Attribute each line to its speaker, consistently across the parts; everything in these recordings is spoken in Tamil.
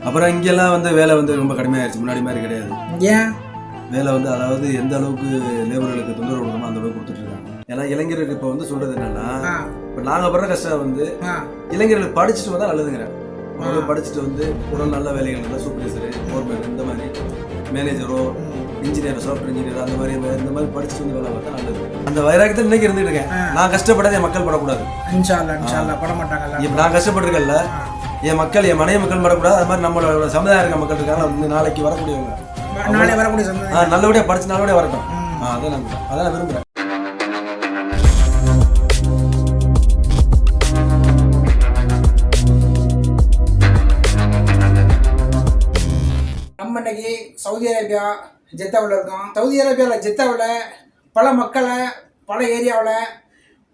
Speaker 1: அப்புறம் இங்கெல்லாம் வந்து வேலை வந்து ரொம்ப கடுமையாயிருச்சு. முன்னாடி மாதிரி கிடையாது.
Speaker 2: ஏன்?
Speaker 1: வேலை வந்து அதாவது எந்த அளவுக்கு லேபர்களுக்கு தொந்தரவு கொடுக்கணுமோ அந்த அளவுக்கு கொடுத்துட்டு இருக்காங்க. ஏன்னா இளைஞர்களுக்கு இப்போ வந்து சொல்றது என்னன்னா இப்போ நாங்கள் படுற கஷ்டம் வந்து
Speaker 2: ஆ,
Speaker 1: இளைஞர்கள் படிச்சுட்டு வந்தால் நல்லதுங்கிறேன். அவங்க படிச்சுட்டு வந்து உடல் நல்ல வேலைகள் இருந்தால் சூப்பர்வைசரு ஃபோர்மேன் இந்த மாதிரி மேனேஜரோ இன்ஜினியர் சாஃப்ட்வேர் இன்ஜினியர் அந்த மாதிரி இந்த மாதிரி படிச்சுட்டு வந்து வேலை பார்த்தா நல்லது. அந்த வைராக்கியத்தில் இன்னைக்கு இருந்துட்டு இருக்கேன். நான் கஷ்டப்படாத மக்கள் படக்கூடாது.
Speaker 2: பட மாட்டாங்கல்ல
Speaker 1: இப்போ நான் கஷ்டப்பட்டிருக்கேன்ல என் மக்கள் என் மனைவி மக்கள் படக்கூடாது அது மாதிரி நம்மளோட சமுதாயம் இருக்க மக்கள் இருக்காங்க. வந்து நாளைக்கு வரக்கூடியவங்க.
Speaker 2: நாளை வரக்கூடிய சந்ததி
Speaker 1: ஆ, நல்லபடியா படிச்சு நல்லபடியா வரட்டும். அதான் நான் அதான் நான் விரும்புறேன்.
Speaker 2: நம்ம இன்னைக்கு சவுதி அரேபியா ஜெத்தாவில் இருக்கோம். சவுதி அரேபியாவில் ஜெத்தாவில் பல மக்களை பல ஏரியாவில்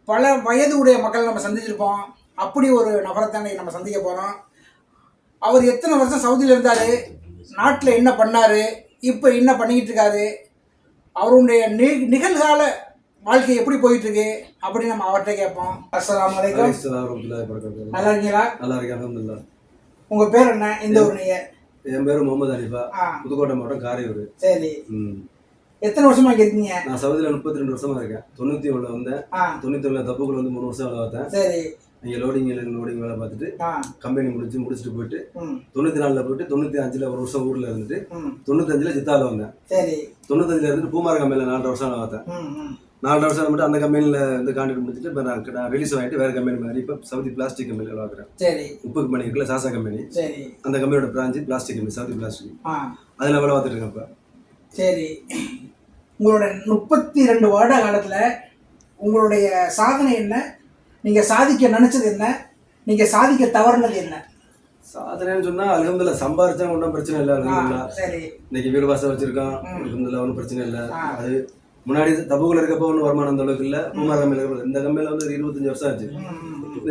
Speaker 2: பல வயது உடைய மக்களை நம்ம சந்திச்சிருப்போம். அப்படி ஒரு நபரை தான் நம்ம சந்திக்க போகிறோம் அவர் எத்தனை வருஷம் சவுதியில் இருந்தார்? நாட்டில் என்ன பண்ணார்? இப்போ என்ன பண்ணிக்கிட்டு இருக்காரு? அவருடைய நி நிகழ்கால வாழ்க்கை எப்படி போயிட்டு இருக்கு அப்படின்னு நம்ம அவர்கிட்ட கேட்போம். அஸ்ஸலாமு அலைக்கும். நல்லா இருக்கீங்களா?
Speaker 1: நல்லா இருக்கேன் அல்ஹம்துலில்லாஹ்.
Speaker 2: உங்கள் பேர் என்ன? இந்த ஊர் நீங்கள்
Speaker 1: என் பேரு முகமது அனிஃபா
Speaker 2: ஆ.
Speaker 1: புதுக்கோட்டை மாவட்டம் காரையூர்.
Speaker 2: சரி.
Speaker 1: ம்.
Speaker 2: எத்தனை வருஷமா இருக்கீங்க?
Speaker 1: நான் சவுதியில் முப்பத்தி ரெண்டு வருஷமா இருக்கேன். தொண்ணூத்தி ஒண்ணுல வந்தேன்.
Speaker 2: ஆ.
Speaker 1: தொண்ணூத்தி ஒண்ணுல தப்புக்குள்ள வந்து மூணு வருஷம் வேலை பார்த்தேன்.
Speaker 2: சரி.
Speaker 1: இங்கே லோடிங் லோடிங் வேலை பார்த்துட்டு கம்பெனி முடிச்சு முடிச்சுட்டு போயிட்டு
Speaker 2: ம்.
Speaker 1: தொண்ணூத்தி நாலுல போயிட்டு தொண்ணூத்தி அஞ்சுல ஒரு வருஷம் ஊர்ல இருந்துட்டு தொண்ணூத்தஞ்சுல ஜித்தாவில் வந்தேன்.
Speaker 2: சரி.
Speaker 1: தொண்ணூத்தஞ்சுல இருந்துட்டு பூமார கம்பெனியில் நாலு வருஷம் வேலை பார்த்தேன். நாலு வருஷம் மட்டும் அந்த கம்பெனியில் வந்து கான்ட்ராக்ட் முடிச்சுட்டு இப்போ நான் நான் ரிலீஸ் வாங்கிட்டு வேற கம்பெனி மாதிரி இப்போ சவுதி பிளாஸ்டிக் கம்பெனியில் பார்க்குறேன்
Speaker 2: சரி.
Speaker 1: உப்பு கம்பெனி இருக்குல்ல சாசா கம்பெனி
Speaker 2: சரி.
Speaker 1: அந்த கம்பெனியோட branch plastic company Saudi plastic அதில் வேலை பார்த்துட்டு இருக்கேன் இப்போ.
Speaker 2: சரி. உங்களோட முப்பத்தி ரெண்டு வருட காலத்தில் உங்களுடைய சாதனை என்ன? நீங்கள் சாதிக்க நினச்சது என்ன? நீங்கள் சாதிக்க தவறுனது என்ன?
Speaker 1: சாதனைன்னு சொன்னா அலகம்துல சம்பாரிச்சா ஒன்றும் பிரச்சனை இல்லை அலகம்துல்லா
Speaker 2: சரி.
Speaker 1: இன்னைக்கு வீடு வாசல் வச்சிருக்கான். அலகம்துல்லா ஒன்றும் பிரச்சனை இல்லை. அது முன்னாடி தப்புகள் இருக்கப்போ ஒன்றும் வருமானம் அந்த அளவுக்கு இல்லை. கம்பெனியில் இருக்கப்போ இந்த கம்பெனியில் வந்து இருபத்தஞ்சு வருஷம் ஆச்சு.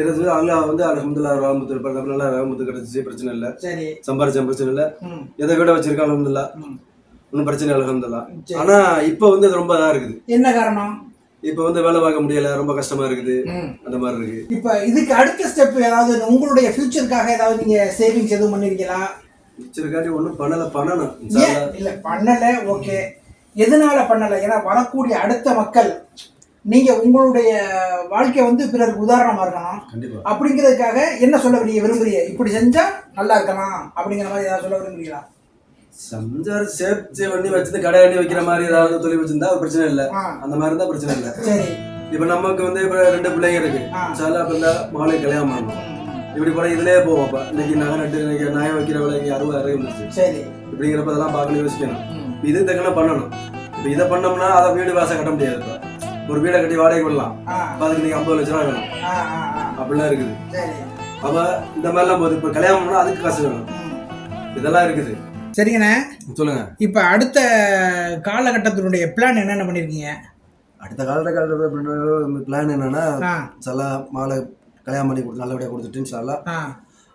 Speaker 1: இருபது அங்கே வந்து அலகம்துல்லா ராமத்து நல்லா ராமத்து கிடைச்சிச்சு பிரச்சனை இல்லை.
Speaker 2: சரி.
Speaker 1: சம்பாரிச்சா பிரச்சனை இல்லை. எதை வீட வச்சிருக்கான் அலகம்துல்லா. ஒன்றும் பிரச்சனை இல்லை அலகம்துல்லா. ஆனா இப்போ வந்து அது ரொம்ப இதாக இருக்குது.
Speaker 2: என்ன காரணம்?
Speaker 1: இப்போ வந்து வேலை பார்க்க முடியல ரொம்ப கஷ்டமா இருக்குது. அந்த மாதிரி இருக்கு.
Speaker 2: இப்போ இதுக்கு அடுத்த ஸ்டெப் ஏதாவது உங்களுடைய ஃபியூச்சருக்காக ஏதாவது நீங்கள் சேவிங்ஸ் எதுவும் பண்ணிருக்கீங்களா
Speaker 1: வச்சிருக்காட்டி ஒன்றும் பண்ணலை பண்ணணும்.
Speaker 2: இல்ல பண்ணல ஓகே எதனால பண்ணல? ஏன்னா வரக்கூடிய அடுத்த மக்கள் நீங்க உங்களுடைய வாழ்க்கை வந்து பிறருக்கு உதாரணமா இருக்கணும். அப்படிங்கிறதுக்காக என்ன சொல்ல நீங்க விரும்புறீங்க? இப்படி செஞ்சா நல்லா இருக்கலாம் அப்படிங்கிற மாதிரி ஏதாவது சொல்ல விரும்புறீங்களா?
Speaker 1: சம்சார் சேஃப்டி பண்ணி வச்சிருந்து கடை அடி வைக்கிற மாதிரி ஏதாவது தொழில் வச்சிருந்தா பிரச்சனை இல்லை. அந்த மாதிரி இருந்தா பிரச்சனை இல்லை. இப்போ நமக்கு வந்து இப்போ ரெண்டு பிள்ளைங்க இருக்கு. சாலா இந்த மகளை கல்யாணம் பண்ணணும். இப்படி போல இதுலயே போவோம் இன்னைக்கு நகை நட்டு இன்னைக்கு நியாயம் வைக்கிற விலைக்கு அறுபதாயிரம் இருந்துச்சு இப்படிங்கிறப்ப இதெல்லாம் பார்க்கணும் யோசிக்கணும். இது தக்கன பண்ணணும். இப்போ இதை பண்ணோம்னா அதை வீடு வாசல் கட்ட முடியாது இப்போ. ஒரு வீடை கட்டி வாடகை விடலாம். அதுக்கு இன்னைக்கு ஐம்பது லட்ச ரூபா வேணும். அப்படிலாம் இருக்குது. அப்போ இந்த மாதிரிலாம் போகுது. இப்போ கல்யாணம் பண்ணா அதுக்கு காசு வேணும். இதெல்லாம் இருக்குது.
Speaker 2: சரிங்கண்ணே.
Speaker 1: சொல்லுங்க.
Speaker 2: இப்போ அடுத்த காலகட்டத்தினுடைய பிளான் என்னென்ன பண்ணியிருக்கீங்க
Speaker 1: அடுத்த காலகட்ட பிளான் என்னன்னா சலா மாலை கல்யாணம் பண்ணி கொடுத்து நல்லபடியாக கொடுத்துட்டு சாலா
Speaker 2: ஆ.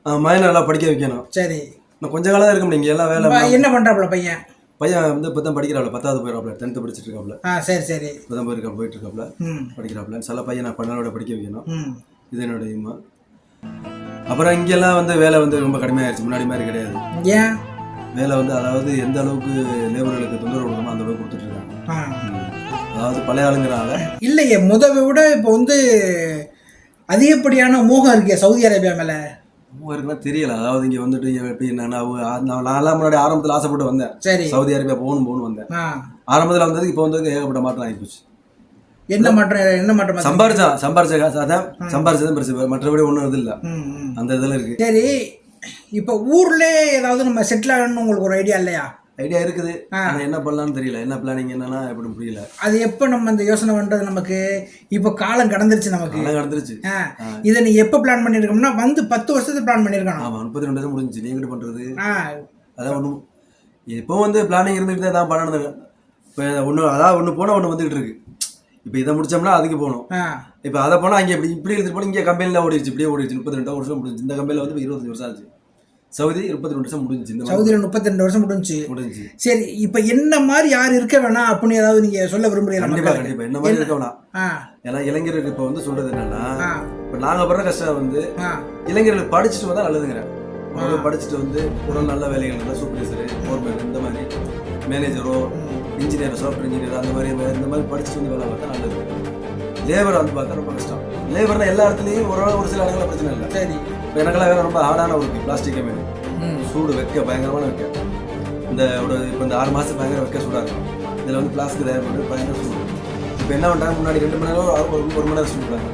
Speaker 1: மயனை நல்லா படிக்க வைக்கணும்.
Speaker 2: சரி.
Speaker 1: இன்னும் கொஞ்ச காலம் தான் இருக்க முடியும் எல்லாம் வேலை
Speaker 2: என்ன பண்றாப்புல பையன்?
Speaker 1: பையன் வந்து இப்போ தான் படிக்கிறாப்ல பத்தாவது போயிடாப்ல டென்த்து படிச்சிட்டு இருக்காப்ல
Speaker 2: சரி சரி.
Speaker 1: இப்போ தான் போயிருக்கா போயிட்டு இருக்காப்ல படிக்கிறாப்ல சில பையன் நான் பண்ணாலோட படிக்க வைக்கணும். இது என்னோட அப்புறம் இங்கெல்லாம் வந்து வேலை வந்து ரொம்ப கடுமையாயிருச்சு முன்னாடி மாதிரி கிடையாது.
Speaker 2: ஏன்?
Speaker 1: வேலை வந்து அதாவது எந்த அளவுக்கு லேபர்களுக்கு தொந்தரவு கொடுக்கணுமோ அந்த அளவுக்கு ம். அதாவது பழைய ஆளுங்கிறனால
Speaker 2: இல்லையே முதவை விட இப்போ வந்து அதிகப்படியான மோகம் இருக்கே சவுதி அரேபியா மேல.
Speaker 1: இருக்குன்னா தெரியல. அதாவது இங்கே வந்துட்டு எப்படி என்னன்னா நான் நான்லாம் முன்னாடி ஆரம்பத்தில் ஆசைப்பட்டு வந்தேன்.
Speaker 2: சரி.
Speaker 1: சவுதி அரேபியா போகணும் போகணும் வந்தேன். ஆரம்பத்தில் வந்ததுக்கு இப்போ வந்து ஏகப்பட்ட மாற்றம் ஆகிப்போச்சு
Speaker 2: என்ன மாற்றம் என்ன மாற்றம்?
Speaker 1: சம்பாரிச்சா சம்பாரிச்ச அதான் சம்பாரிச்சதும் பெருசு மற்றபடி ஒன்றும் இது இல்லை. அந்த இதில் இருக்கு.
Speaker 2: சரி இப்போ ஊர்ல ஏதாவது நம்ம செட்டில் ஆகணும்னு உங்களுக்கு ஒரு ஐடியா இல்லையா?
Speaker 1: ஐடியா இருக்குது. ஆனால் என்ன பண்ணலாம்னு தெரியல. என்ன பிளானிங் என்னன்னா எப்படி புரியல.
Speaker 2: அது எப்போ நம்ம இந்த யோசனை பண்ணுறது நமக்கு? இப்போ காலம் கடந்துருச்சு நமக்கு.
Speaker 1: அதெல்லாம் நடந்துருச்சு
Speaker 2: ஆ. இதை நீ எப்போ பிளான் பண்ணியிருக்கோம்னா வந்து பத்து வருஷத்துக்கு பிளான் பண்ணியிருக்கணும்
Speaker 1: ஆமாம் முப்பத்தி ரெண்டு வருஷம் முடிஞ்சுச்சு. நீ எங்கிட்ட பண்ணுறது அதான் ஒன்றும் இப்போ வந்து பிளானிங் இருந்துகிட்டு தான் பண்ணணும் இப்போ ஒன்று அதாவது ஒன்று போனால் ஒன்று வந்துகிட்டு இருக்கு. இப்போ இதை முடிச்சோம்னா அதுக்கு போகணும். இப்போ அதை போனால் அங்கே இப்படி இப்படி எடுத்துட்டு போனால் இங்கே கம்பெனியில் ஓடிடுச்சு இப்படியே ஓடிடுச்சு முப்பத்தி ரெண்டு வருஷம் முடிஞ்சு இந்த கம்பெனியில் வந்து இருபத்தஞ்சு வருஷம் ஆச்சு. சவுதி முப்பத்தி ரெண்டு வருஷம் முடிஞ்சுச்சு இந்த
Speaker 2: சவுதியில் முப்பத்தி ரெண்டு வருஷம் முடிஞ்சுச்சு.
Speaker 1: முடிஞ்சுச்சு.
Speaker 2: சரி இப்போ என்ன மாதிரி யார் இருக்க வேணாம் அப்படின்னு ஏதாவது நீங்க சொல்ல விரும்புறீங்களா
Speaker 1: கண்டிப்பா
Speaker 2: மக்களுக்கு?
Speaker 1: கண்டிப்பா. என்ன மாதிரி இருக்க வேணாம். ஏன்னா இளைஞர்களுக்கு இப்போ வந்து சொல்றது என்னன்னா இப்போ நாங்கள் படுற கஷ்டம் வந்து இளைஞர்கள் படிச்சுட்டு வந்தால் நல்லதுங்கிறேன். ஓரளவு படிச்சுட்டு வந்து ஒரு நல்ல வேலைகள் இருந்தால் சூப்பர்வைசரு ஃபோர்மேன் இந்த மாதிரி மேனேஜரோ இன்ஜினியர் சாஃப்ட்வேர் இன்ஜினியர் அந்த மாதிரி இந்த- மாதிரி படிச்சுட்டு வந்து வேலை பார்த்தா நல்லது. லேபர் வந்து பார்த்தா ரொம்ப கஷ்டம். லேபர்னா எல்லா இடத்துலையும் ஒரு ஒரு சில இடங்களில் பிரச்சனை இல்லை.
Speaker 2: சரி.
Speaker 1: எனக்கெல்லாம் வேலை ரொம்ப ஹார்டான ஒர்க்கு பிளாஸ்டிக் கம்பெனி
Speaker 2: ம்.
Speaker 1: சூடு வைக்க பயங்கரமான வைக்க. இந்த ஒரு இப்போ இந்த ஆறு மாதம் பயங்கர வைக்க சூடாக இருக்கும் இதில் வந்து பிளாஸ்டிக் தயார் பண்ணி பயங்கர சூடு. இப்போ என்ன பண்ணுறாங்க முன்னாடி ரெண்டு மணி நேரம் ஒரு ஒரு மணி நேரம் கொடுக்குறாங்க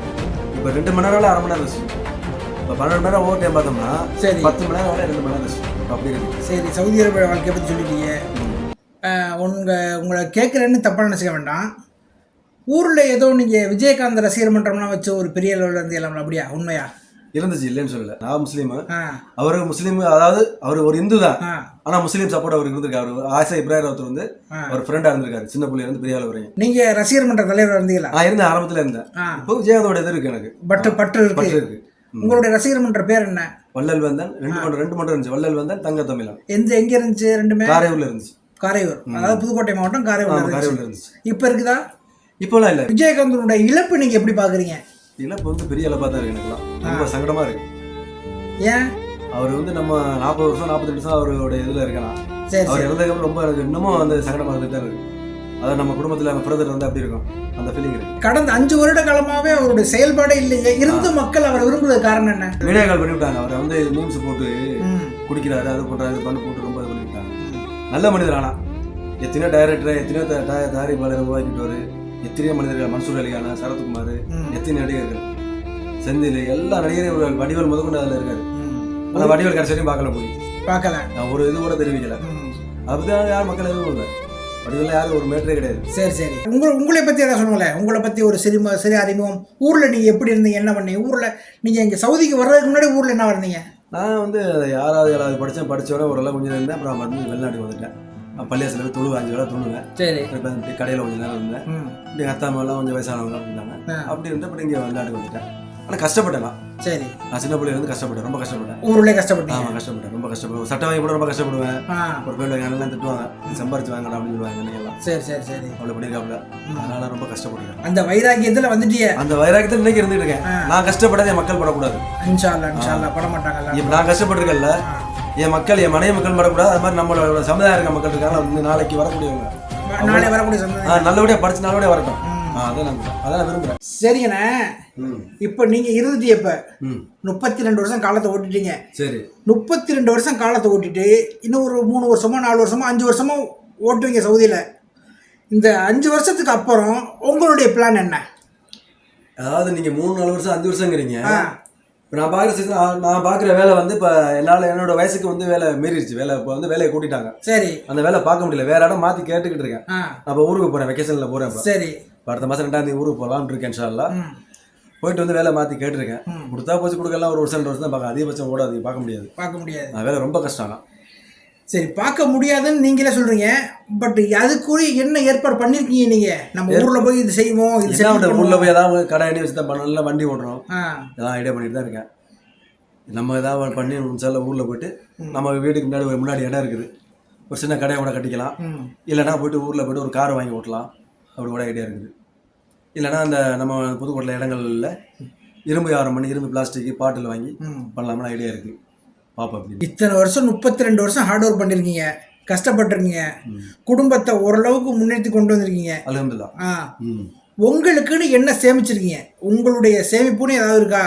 Speaker 1: இப்போ ரெண்டு மணி நேரம் அரை மணி நேரம் ரெஸ்ட் இப்போ பன்னெண்டு மணி நேரம் ஓவர் டைம் பார்த்தோம்னா
Speaker 2: சரி.
Speaker 1: பத்து மணி நேரம் வரை ரெண்டு மணி நேரம் ரெஸ்ட் அப்படி இருக்கு.
Speaker 2: சரி சவுதி அரேபியா வாழ்க்கையை பற்றி சொல்லிட்டீங்க. உங்கள் உங்களை கேட்குறேன்னு தப்பாக நினச்சிக்க வேண்டாம். ஊரில் ஏதோ நீங்கள் விஜயகாந்த் ரசிகர் மன்றம்லாம் வச்சு ஒரு பெரிய லெவலில் இருந்து எல்லாம் அப்படியா? உண்மையா?
Speaker 1: இருந்துச்சு இல்லைன்னு சொல்லல. நான் முஸ்லீமு. அவர் முஸ்லீம் அதாவது அவர் ஒரு இந்து தான்.
Speaker 2: ஆ.
Speaker 1: ஆனால் முஸ்லீம் சப்போர்ட் அவர் இருந்திருக்காரு. அவர் ஆசை இப்ராஹிம் ஒருத்தர் வந்து. அவர் ஃப்ரெண்டாக இருந்திருக்காரு. சின்ன பிள்ளைய இருந்து பெரிய ஆள் வரையும்.
Speaker 2: நீங்கள் ரசிகர் மன்ற தலைவர் இருந்தீங்களா?
Speaker 1: நான் இருந்தேன் ஆரம்பத்தில் இருந்தேன். இப்போ விஜயகாந்தோட இது இருக்கு எனக்கு.
Speaker 2: பட்டு பற்று இருக்கு.
Speaker 1: பற்று இருக்கு.
Speaker 2: உங்களுடைய ரசிகர் மன்ற பேர் என்ன?
Speaker 1: வள்ளல் வந்தன். ரெண்டு மன்றம் ரெண்டு மன்றம் இருந்துச்சு. வள்ளல் வந்தன் தங்க தமிழன்
Speaker 2: எந்த எங்கே இருந்துச்சு ரெண்டுமே?
Speaker 1: காரையூர்ல இருந்துச்சு.
Speaker 2: காரையூர். அதாவது புதுக்கோட்டை மாவட்டம் காரையூர்
Speaker 1: இருந்துச்சு.
Speaker 2: இப்போ இருக்குதா?
Speaker 1: இப்போலாம் இல்லை.
Speaker 2: விஜயகாந்தனுடைய இழப்பு நீங்கள் எப்படி பார்க்குறீங்க
Speaker 1: இழப்பு வந்து பெரிய இழப்பா தான் இருக்கு எனக்குலாம் ரொம்ப சங்கடமா இருக்கு.
Speaker 2: ஏன்?
Speaker 1: அவர் வந்து நம்ம நாற்பது வருஷம் நாற்பத்தெட்டு வருஷம் அவரோட இதுல இருக்கலாம் அவர் இறந்ததுக்கு ரொம்ப எனக்கு இன்னமும் அந்த சங்கடமா இருந்துட்டு தான் இருக்கு. அதான் நம்ம குடும்பத்துல நம்ம பிரதர் வந்து அப்படி இருக்கும். அந்த ஃபீலிங் இருக்கு.
Speaker 2: கடந்த அஞ்சு வருட காலமாவே அவருடைய செயல்பாடே இல்லையே இருந்து மக்கள் அவரை விரும்புறது காரணம் என்ன?
Speaker 1: வீடியோ கால் பண்ணி விட்டாங்க. அவரை வந்து மீம்ஸ் போட்டு. குடிக்கிறாரு அது பண்றாரு இது பண்ணி போட்டு ரொம்ப இது பண்ணி விட்டாங்க நல்ல மனிதர் ஆனா. எத்தனையோ டைரக்டர் எத்தனையோ தயாரிப்பாளர் உருவாக்கிட்டு எத்தனையோ மனிதர்கள் மன்சூர் அலிகான சரத்குமார். எத்தனை நடிகர்கள். செந்தில் எல்லா நடிகரையும் வடிவேல் முதற்கொண்டு அதில் இருக்காரு. அந்த வடிவேல் கடைசி வரையும் பார்க்கல போய்.
Speaker 2: பார்க்கல.
Speaker 1: நான் ஒரு இது கூட தெரிவிக்கல.
Speaker 2: ம்.
Speaker 1: அப்படி யார் மக்கள் எதுவும் இல்லை. வடிவேல் யாரும் ஒரு மேட்டரே கிடையாது.
Speaker 2: சரி சரி. உங்களை உங்களை பற்றி எதாவது சொல்லுங்களேன். உங்களை பற்றி ஒரு சிறு சிறு அறிமுகம். ஊரில் நீங்கள் எப்படி இருந்தீங்க? என்ன பண்ணீங்க? ஊரில் நீங்கள் இங்கே சவுதிக்கு வர்றதுக்கு முன்னாடி ஊரில் என்ன இருந்தீங்க
Speaker 1: நான் வந்து யாராவது ஏழாவது படித்தேன் படித்தோடனே ஓரளவு கொஞ்சம் இருந்தேன். அப்புறம் வந்து வெளிநாட்டுக்கு வந்துட்டேன். பள்ளியாசில் தொழுவு அஞ்சு வேலை தொழுவேன்.
Speaker 2: சரி.
Speaker 1: இப்போ கடையில் கொஞ்சம் நேரம் இருந்தேன். இப்படி அத்தா அம்மாலாம் கொஞ்சம் வயசானவங்க இருந்தாங்க. அப்படி இருந்து அப்படி இங்கே வெளிநாட்டுக்கு வந்துட்டேன். ஆனால் கஷ்டப்பட்டேன்
Speaker 2: சரி.
Speaker 1: நான் சின்ன பிள்ளையில இருந்து கஷ்டப்பட்டேன் ரொம்ப கஷ்டப்பட்டேன்.
Speaker 2: ஊருலே கஷ்டப்பட்டீங்க?
Speaker 1: ஆமாம் கஷ்டப்பட்டேன் ரொம்ப கஷ்டப்படுவேன் சட்டை வாங்கி கூட ரொம்ப கஷ்டப்படுவேன். ஒரு பேர் எல்லாம் திட்டுவாங்க சம்பாரிச்சு வாங்கடா அப்படின்னு சொல்லுவாங்க என்னையெல்லாம்
Speaker 2: சரி சரி சரி.
Speaker 1: அவ்வளோ பண்ணியிருக்காப்புல அதனால ரொம்ப கஷ்டப்படுறேன்
Speaker 2: அந்த வைராக்கியத்தில் வந்துட்டியே.
Speaker 1: அந்த வைராக்கியத்தில் இன்னைக்கு இருந்துட்டு இருக்கேன். நான் கஷ்டப்படாத மக்கள் படக்கூடாது.
Speaker 2: இன்ஷா அல்லா இன்ஷா அல்லா பட மாட்டாங்கல்ல
Speaker 1: இப்போ நான் கஷ்டப்பட்டிருக்கேன்ல. என் மக்கள் என் மனைவி மக்கள் படக்கூடாது அது மாதிரி நம்மளோட சமுதாயம் இருக்க மக்கள் இருக்காங்க வந்து நாளைக்கு வரக்கூடியவங்க.
Speaker 2: நாளை வரக்கூடிய சந்ததி
Speaker 1: ஆ, நல்லபடியா படிச்சு நல்லபடியா வரட்டும். அதான் அதான் நான் விரும்புறேன்.
Speaker 2: சரிங்கண்ணே. இப்போ நீங்கள் இருந்துட்டு இப்போ. முப்பத்தி ரெண்டு வருஷம் காலத்தை ஓட்டிட்டீங்க.
Speaker 1: சரி.
Speaker 2: முப்பத்தி ரெண்டு வருஷம் காலத்தை ஓட்டிட்டு இன்னும் ஒரு மூணு வருஷமோ நாலு வருஷமோ அஞ்சு வருஷமோ ஓட்டுவீங்க சவுதியில். இந்த அஞ்சு வருஷத்துக்கு அப்புறம் உங்களுடைய பிளான் என்ன?
Speaker 1: அதாவது நீங்க மூணு நாலு வருஷம் அஞ்சு வருஷங்கிறீங்க. இப்போ நான் பார்க்குற season- நான் பார்க்குற வேலை வந்து இப்போ என்னால் என்னோட வயசுக்கு வந்து வேலை மீறிடுச்சு. வேலை இப்போ வந்து வேலையை கூட்டிட்டாங்க.
Speaker 2: சரி.
Speaker 1: அந்த வேலை பார்க்க முடியல. வேற இடம் மாற்றி கேட்டுக்கிட்டு இருக்கேன். இப்போ ஊருக்கு போகிறேன் வெக்கேஷனில் போகிறேன்
Speaker 2: சரி.
Speaker 1: அடுத்த மாதம் ரெண்டாம் தேதி ஊருக்கு போகலான்னு இருக்கேன் இன்ஷால்லா போயிட்டு வந்து வேலை மாற்றி கேட்டிருக்கேன். கொடுத்தா போச்சு கொடுக்கலாம் ஒரு வருஷம் ரெண்டு வருஷம் தான் பார்க்க. அதிகபட்சம் ஓடாது. பார்க்க முடியாது.
Speaker 2: பார்க்க முடியாது.
Speaker 1: வேலை ரொம்ப கஷ்டம். ஆனால்
Speaker 2: சரி பார்க்க முடியாதுன்னு நீங்களே சொல்றீங்க. பட் அதுக்குரிய என்ன ஏற்பாடு பண்ணிருக்கீங்க நீங்க? நம்ம ஊர்ல போய் இது செய்வோம் இது பண்ணுவோம்.
Speaker 1: உள்ள போய் ஏதாவது கடை அடி வச்சு தான் பண்ணல வண்டி ஓட்டுறோம்.
Speaker 2: ஆ.
Speaker 1: இதெல்லாம் ஐடியா பண்ணிட்டு தான் இருக்கேன். நம்ம ஏதாவது பண்ணி முடிச்சால ஊரில் போயிட்டு நம்ம வீட்டுக்கு முன்னாடி ஒரு முன்னாடி இடம் இருக்குது. ஒரு சின்ன கடையை கூட கட்டிக்கலாம்.
Speaker 2: ம்.
Speaker 1: இல்லைன்னா போயிட்டு ஊரில் போயிட்டு ஒரு கார் வாங்கி ஓட்டலாம். அப்படி கூட ஐடியா இருக்குது. இல்லைன்னா அந்த நம்ம புதுக்கோட்டையில் இடங்கள்ல இரும்பு வியாபாரம் பண்ணி இரும்பு பிளாஸ்டிக் பாட்டில் வாங்கி பண்ணலாம்னு ஐடியா இருக்குது. அப்படி
Speaker 2: இத்தனை வருஷம் முப்பத்தி ரெண்டு வருஷம் ஹார்ட் ஒர்க் பண்ணிருக்கீங்க. கஷ்டப்பட்டிருக்கீங்க. குடும்பத்தை ஓரளவுக்கு முன்னேற்றி கொண்டு வந்திருக்கீங்க.
Speaker 1: அலமதுல்லா
Speaker 2: ஆ. உங்களுக்குன்னு என்ன சேமிச்சிருக்கீங்க? உங்களுடைய சேமிப்புன்னு ஏதாவது இருக்கா?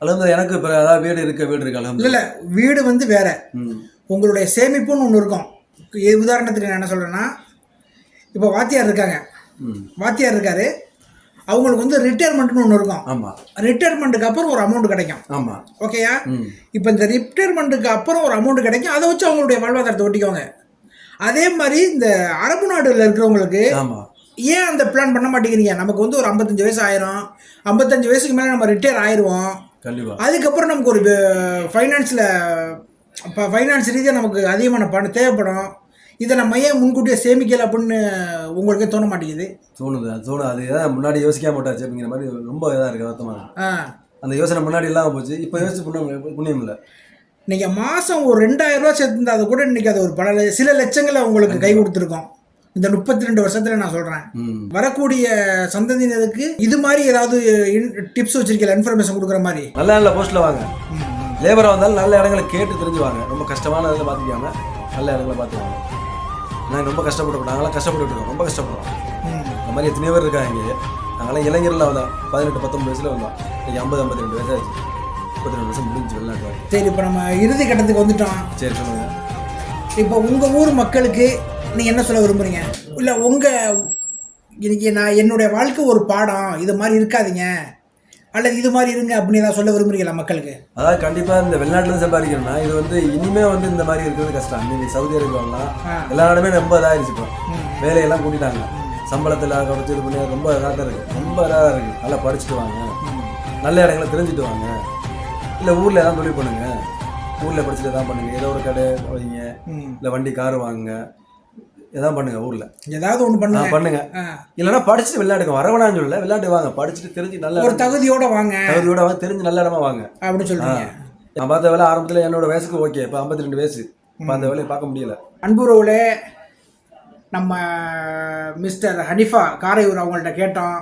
Speaker 1: அலமது எனக்கு இப்போ அதாவது வீடு இருக்க வீடு இருக்கு அலமது
Speaker 2: இல்ல வீடு வந்து வேற. உங்களுடைய சேமிப்புன்னு ஒன்று இருக்கும். உதாரணத்துக்கு நான் என்ன சொல்றேன்னா இப்போ வாத்தியார் இருக்காங்க. வாத்தியார் இருக்காரு. அவங்களுக்கு வந்து ரிட்டையர்மெண்ட்னு ஒன்று இருக்கும்.
Speaker 1: ஆமாம்
Speaker 2: ரிட்டையர்மெண்ட்டுக்கு அப்புறம் ஒரு அமௌண்ட் கிடைக்கும்.
Speaker 1: ஆமாம்
Speaker 2: ஓகேயா இப்போ இந்த ரிட்டையர்மெண்ட்டுக்கு அப்புறம் ஒரு அமௌண்ட் கிடைக்கும். அதை வச்சு அவங்களுடைய வாழ்வாதாரத்தை ஓட்டிக்குவாங்க அதே மாதிரி இந்த அரபு நாடுல இருக்கிறவங்களுக்கு ஏன் அந்த பிளான் பண்ண மாட்டேங்கிறீங்க? நமக்கு வந்து ஒரு ஐம்பத்தஞ்சு வயசு ஆயிரும். ஐம்பத்தஞ்சு வயசுக்கு மேலே நம்ம ரிட்டையர் ஆயிடுவோம் அதுக்கப்புறம் நமக்கு ஒரு ஃபைனான்ஸில் இப்போ ஃபைனான்ஸ் ரீதியாக நமக்கு அதிகமான பணம் தேவைப்படும். இதை நம்ம ஏன் முன்கூட்டியே சேமிக்கல அப்படின்னு உங்களுக்கே தோண மாட்டேங்குது.
Speaker 1: தோணுது அது தோணுது. அது ஏதாவது முன்னாடி யோசிக்காம போட்டாச்சு அப்படிங்கிற மாதிரி ரொம்ப இதாக இருக்குது வருத்தமாக அந்த யோசனை முன்னாடி இல்லாமல் போச்சு. இப்போ யோசிச்சு புண்ணியம் புண்ணியம் இல்லை.
Speaker 2: நீங்கள் மாதம் ஒரு ரெண்டாயிரம் ரூபா சேர்த்துருந்தா அது கூட இன்னைக்கு அது ஒரு பல சில லட்சங்களை உங்களுக்கு கை கொடுத்துருக்கோம். இந்த முப்பத்தி ரெண்டு வருஷத்துல நான் சொல்கிறேன்
Speaker 1: ம்.
Speaker 2: வரக்கூடிய சந்ததியினருக்கு இது மாதிரி ஏதாவது டிப்ஸ் வச்சிருக்கல இன்ஃபர்மேஷன் கொடுக்குற மாதிரி?
Speaker 1: நல்ல நல்ல போஸ்ட்டில் வாங்க. லேபராக வந்தாலும் நல்ல இடங்களை கேட்டு தெரிஞ்சுவாங்க. ரொம்ப கஷ்டமான இதில் பார்த்துக்காம நல்ல இடங்களை பார்த்துவாங்க நாங்கள் ரொம்ப கஷ்டப்பட்டு நாங்களாம் கஷ்டப்பட்டு இருக்கோம். ரொம்ப கஷ்டப்படுறோம். இந்த மாதிரி எத்தனையோ பேர் இருக்காங்க இங்கே. நாங்களாம் இளைஞரில் வந்தோம். பதினெட்டு பத்தொம்பது வயசில் வந்தோம். இன்னைக்கு ஐம்பது ஐம்பத்தி ரெண்டு வயசு ஆச்சு முப்பத்தி ரெண்டு வருஷம் முடிஞ்சு வெளிநாட்டு.
Speaker 2: சரி இப்போ நம்ம இறுதி கட்டத்துக்கு வந்துட்டோம்.
Speaker 1: சரி சொல்லுங்க.
Speaker 2: இப்போ உங்கள் ஊர் மக்களுக்கு நீங்கள் என்ன சொல்ல விரும்புறீங்க? இல்லை உங்கள் இன்னைக்கு நான் என்னுடைய வாழ்க்கை ஒரு பாடம். இது மாதிரி இருக்காதீங்க. அல்லது இது மாதிரி இருங்க அப்படின்னு ஏதாவது சொல்ல விரும்புறீங்களா மக்களுக்கு?
Speaker 1: அதாவது கண்டிப்பாக இந்த வெளிநாட்டில் சம்பாதிக்கணும்னா இது வந்து இனிமே வந்து இந்த மாதிரி இருக்கிறது கஷ்டம். இன்னைக்கு சவுதி அரேபியாலாம். எல்லா நாடுமே ரொம்ப இதாகிடுச்சு இப்போ. வேலையெல்லாம் கூட்டிட்டாங்க. சம்பளத்தில் குறைச்சி இது பண்ணி ரொம்ப இதாக தான் இருக்குது ரொம்ப இதாக இருக்குது நல்லா படிச்சுட்டு வாங்க. நல்ல இடங்களை தெரிஞ்சுட்டு வாங்க. இல்லை ஊரில் எதாவது தொழில் பண்ணுங்க. ஊரில் படிச்சுட்டு எதாவது பண்ணுங்க. ஏதோ ஒரு கடை வைங்க. இல்லை வண்டி கார் வாங்குங்க. எதாவது பண்ணுங்க ஊரில்.
Speaker 2: ஏதாவது ஒன்று பண்ணுங்க.
Speaker 1: பண்ணுங்க. இல்லைன்னா படிச்சுட்டு வெளிநாட்டுக்கு வரவேணான்னு சொல்லல வெளிநாட்டு வாங்க. படிச்சுட்டு தெரிஞ்சு நல்ல
Speaker 2: ஒரு தகுதியோட வாங்க.
Speaker 1: தகுதியோட வாங்க தெரிஞ்சு நல்ல இடமா வாங்க.
Speaker 2: அப்படின்னு சொல்றீங்க.
Speaker 1: நான் பார்த்த வேலை ஆரம்பத்தில் என்னோட வயசுக்கு ஓகே. இப்போ ஐம்பத்தி ரெண்டு வயசு. இப்போ அந்த வேலையை பார்க்க முடியல.
Speaker 2: அன்புறவுகளே நம்ம மிஸ்டர் ஹனிஃபா காரையூர் அவங்கள்ட்ட கேட்டோம்.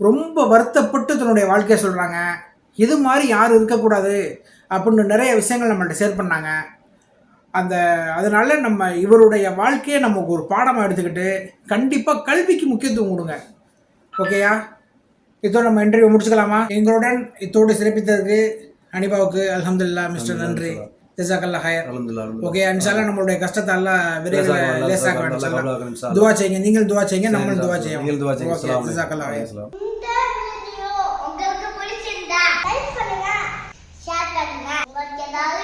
Speaker 2: ரொம்ப வருத்தப்பட்டு தன்னுடைய வாழ்க்கையை சொல்கிறாங்க இது மாதிரி யாரும் இருக்கக்கூடாது அப்படின்னு நிறைய விஷயங்கள் நம்மள்ட்ட ஷேர் பண்ணாங்க. அந்த அதனால நம்ம இவருடைய வாழ்க்கையை நமக்கு ஒரு பாடமாக எடுத்துக்கிட்டு கண்டிப்பாக கல்விக்கு முக்கியத்துவம் கொடுங்க. ஓகேயா? இதோட நம்ம இன்டர்வியூ முடிச்சுக்கலாமா? எங்களுடன் இத்தோடு சிறப்பித்ததுக்கு அனிபாவுக்கு அலமதுல்லா மிஸ்டர் நன்றி. ஜிசாக்கல்லா ஹயர் ஓகே அன்சாலா நம்மளுடைய கஷ்டத்தை எல்லாம் விரைவில்
Speaker 1: லேசாக வேணும்
Speaker 2: துவா செய்யுங்க நீங்கள் துவா செய்யுங்க நம்மளும் துவா
Speaker 1: செய்யுங்க.
Speaker 2: ஓகே ஜிசாக்கல்லா ஹயர்
Speaker 1: ஏதாவது